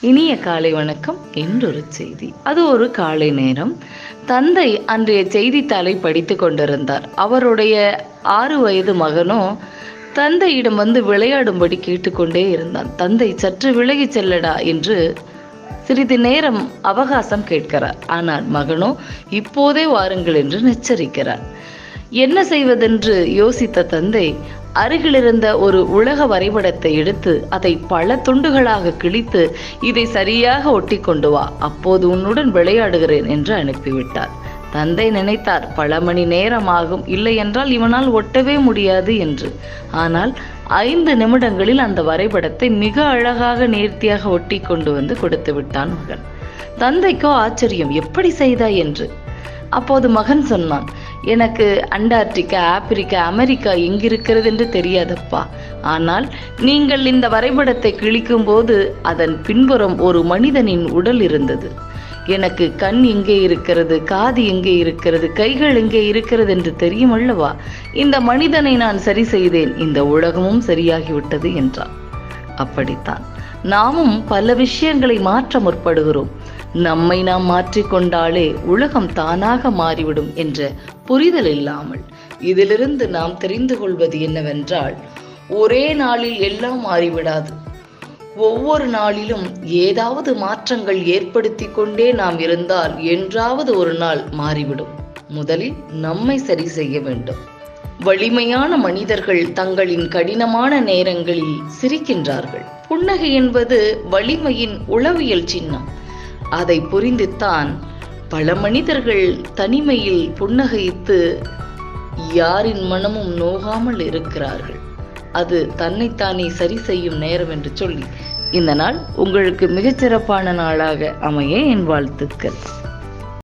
இனிய காலை வணக்கம். என்றொரு செய்தி. அது ஒரு காலை நேரம். தந்தை அன்றைய செய்தித்தாளை படித்து கொண்டிருந்தார். அவருடைய ஆறு வயது மகனோ தந்தையிடம் வந்து விளையாடும்படி கேட்டுக்கொண்டே இருந்தான். தந்தை சற்று விலகிச் செல்லடா என்று சிறிது நேரம் அவகாசம் கேட்கிறார். ஆனால் மகனோ இப்போதே வாருங்கள் என்று நெச்சரிக்கிறார் என்ன செய்வதென்று? யோசித்த தந்தை அருகிலிருந்த ஒரு உலக வரைபடத்தை எடுத்து அதை பல துண்டுகளாக கிழித்து இதை சரியாக ஒட்டி கொண்டு வா அப்போது உன்னுடன் விளையாடுகிறேன் என்று அனுப்பிவிட்டார். தந்தை நினைத்தார் பல மணி நேரம் ஆகும் இல்லை என்றால் இவனால் ஒட்டவே முடியாது என்று. ஆனால் ஐந்து நிமிடங்களில் அந்த வரைபடத்தை மிக அழகாக நேர்த்தியாக ஒட்டி கொண்டு வந்து கொடுத்து விட்டான் மகன். தந்தைக்கோ ஆச்சரியம் எப்படி செய்தாய்? என்று. அப்போது மகன் சொன்னான் எனக்கு அண்டார்டிகா ஆப்பிரிக்கா அமெரிக்கா எங்கிருக்கிறது என்று தெரியாதப்பா. ஆனால் நீங்கள் இந்த வரைபடத்தை கிழிக்கும் போது அதன் பின்புறம் ஒரு மனிதனின் உடல் இருந்தது. எனக்கு கண் எங்கே இருக்கிறது காது எங்கே இருக்கிறது கைகள் எங்கே இருக்கிறது என்று தெரியும் அல்லவா? இந்த மனிதனை நான் சரி செய்தேன் இந்த உலகமும் சரியாகிவிட்டது என்றான். அப்படித்தான். நாமும் பல விஷயங்களை மாற்ற முற்படுகிறோம். நம்மை நாம் மாற்றிக்கொண்டாலே உலகம் தானாக மாறிவிடும் என்ற புரிதல் இல்லாமல் இதிலிருந்து நாம் தெரிந்து கொள்வது என்னவென்றால் ஒரே நாளில் எல்லாம் மாறிவிடாது. ஒவ்வொரு நாளிலும் ஏதாவது மாற்றங்கள் ஏற்படுத்தி கொண்டே நாம் இருந்தால் என்றாவது ஒரு நாள் மாறிவிடும். முதலில் நம்மை சரி செய்ய வேண்டும். வலிமையான மனிதர்கள் தங்களின் கடினமான நேரங்களில் சிரிக்கின்றார்கள். புன்னகை என்பது வலிமையின் உளவியல் சின்னம். அதை புரிந்துத்தான் பல மனிதர்கள் தனிமையில் புன்னகைத்து யாரின் மனமும் நோகாமல் இருக்கிறார்கள். அது தன்னைத்தானே சரி செய்யும் நேரம் என்று சொல்லி. இந்த நாள் உங்களுக்கு மிகச்சிறப்பான நாளாக அமைய என் வாழ்த்துக்கள்.